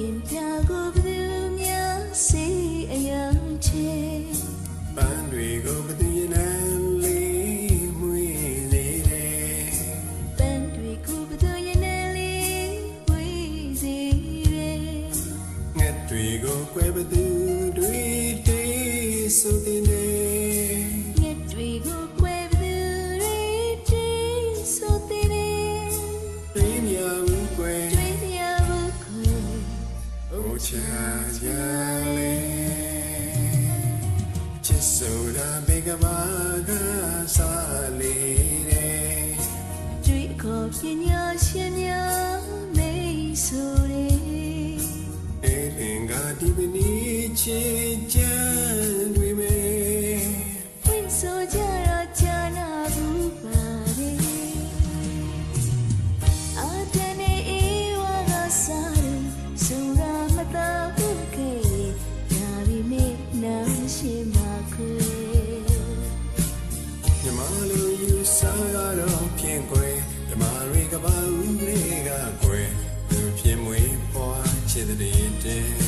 ခင်ပြကိုဘယ်သူများစီအယံချေပန်းတွေကိုဘယ်သူရနေလေးမွေးစေတယ်ပန်းတွေကိုဘယ်သူရနေလေးမွေးစေတယ်ငှက်တွေကိုကွယ်ဘယ်သူတွေတေးဆိုတဲ့ ချင်းချင်း ဘာဦးတွေကကွယ်သူဖြစ်မွေးပွားချစ်တဲ့တဲ့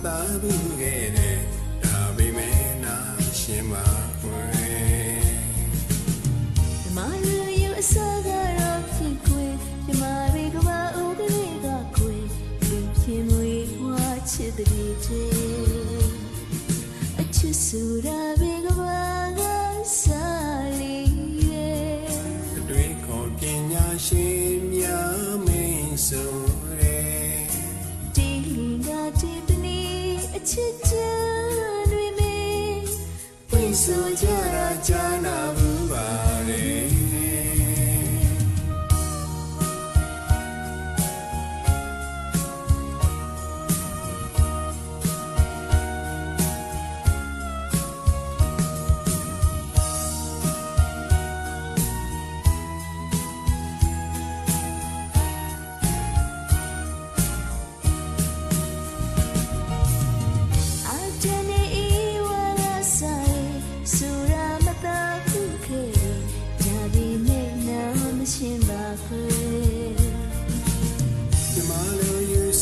ရမတာဘူးခဲ့တဲ့ဒါပေမဲ့နာရှင်မကွယ်ဓမ္မလူယူအစားကတော့ဖြစ်ခွေဓမ္မတွေကဘာဥပဒေကခွေလူဖြစ်မွေဝါချစ်တဲ့တဲ့အချစ်ဆိုတာတွေကဘာကစားလေရဲ့အတွေ့ခေါ်ပညာရှင်များမင်းဆို ချစ်ချမ်းတွေမေဝိဆိုကြတာကြာ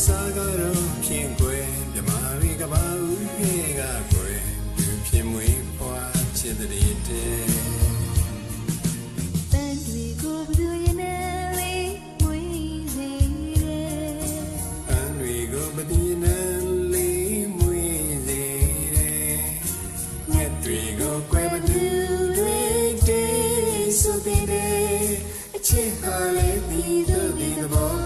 စားကတော့ဖြင့်ကွယ်ဓမ္မတွေကဘာဦးပြေကကွယ်သူဖြစ်မွေးပွားချစ်တဲ့တဲ့တန်တွေကိုဘယ်သူရနေလေးမွေးစေတယ်အန်တွေကိုမတည်နန်းလေးမွေးစေတဲ့ငက်တွေကိုကွယ်ဘသူတွေတေးဆိုတဲ့အချစ်ဟာလေးဒီတို့ဒီသဘောပါ